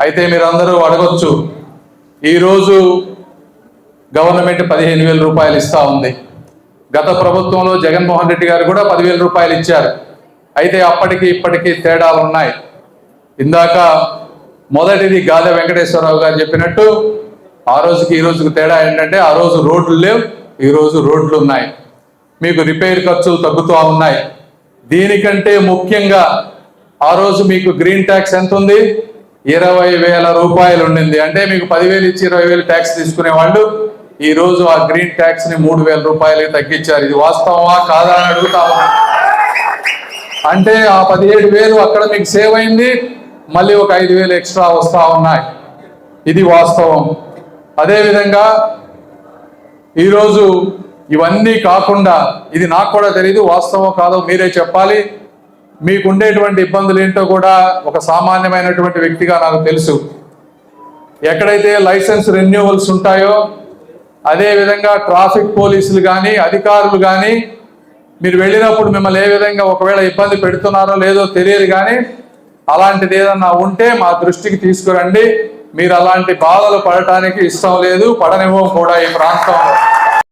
అయితే మీరందరూ అడగొచ్చు ఈరోజు గవర్నమెంట్ పదిహేను వేల రూపాయలు ఇస్తా ఉంది. గత ప్రభుత్వంలో జగన్మోహన్ రెడ్డి గారు కూడా పదివేల రూపాయలు ఇచ్చారు. అయితే అప్పటికి ఇప్పటికీ తేడాలు ఉన్నాయి. ఇందాక మొదటిది గాదె వెంకటేశ్వరరావు గారు చెప్పినట్టు ఆ రోజుకి ఈ రోజుకి తేడా ఏంటంటే ఆ రోజు రోడ్లు లేవు ఈరోజు రోడ్లు ఉన్నాయి. మీకు రిపేర్ ఖర్చులు తగ్గుతూ ఉన్నాయి. దీనికంటే ముఖ్యంగా ఆ రోజు మీకు గ్రీన్ ట్యాక్స్ ఎంత ఉంది? ఇరవై వేల రూపాయలు ఉండింది. అంటే మీకు పదివేలు ఇచ్చి ఇరవై వేలు ట్యాక్స్ తీసుకునే వాళ్ళు ఈ రోజు ఆ గ్రీన్ ట్యాక్స్ని మూడు వేల రూపాయలకి తగ్గించారు. ఇది వాస్తవమా కాదా అని అడుగుతా అంటే ఆ పదిహేడు వేలు అక్కడ మీకు సేవ్ అయింది. మళ్ళీ ఒక ఐదు వేలు ఎక్స్ట్రా వస్తా ఉన్నాయి. ఇది వాస్తవం. అదేవిధంగా ఈరోజు ఇవన్నీ కాకుండా ఇది నాకు కూడా తెలియదు వాస్తవం కాదో మీరే చెప్పాలి. మీకుండేటువంటి ఇబ్బందులు ఏంటో కూడా ఒక సామాన్యమైనటువంటి వ్యక్తిగా నాకు తెలుసు. ఎక్కడైతే లైసెన్స్ రెన్యువల్స్ ఉంటాయో అదే విధంగా ట్రాఫిక్ పోలీసులు కానీ అధికారులు కానీ మీరు వెళ్ళినప్పుడు మిమ్మల్ని ఏ విధంగా ఒకవేళ ఇబ్బంది పెడుతున్నారో లేదో తెలియదు కానీ అలాంటిది ఏదన్నా ఉంటే మా దృష్టికి తీసుకురండి. మీరు అలాంటి బాధలు పడటానికి ఇష్టం లేదు పడనివ్వం కూడా ఈ ప్రాంతంలో.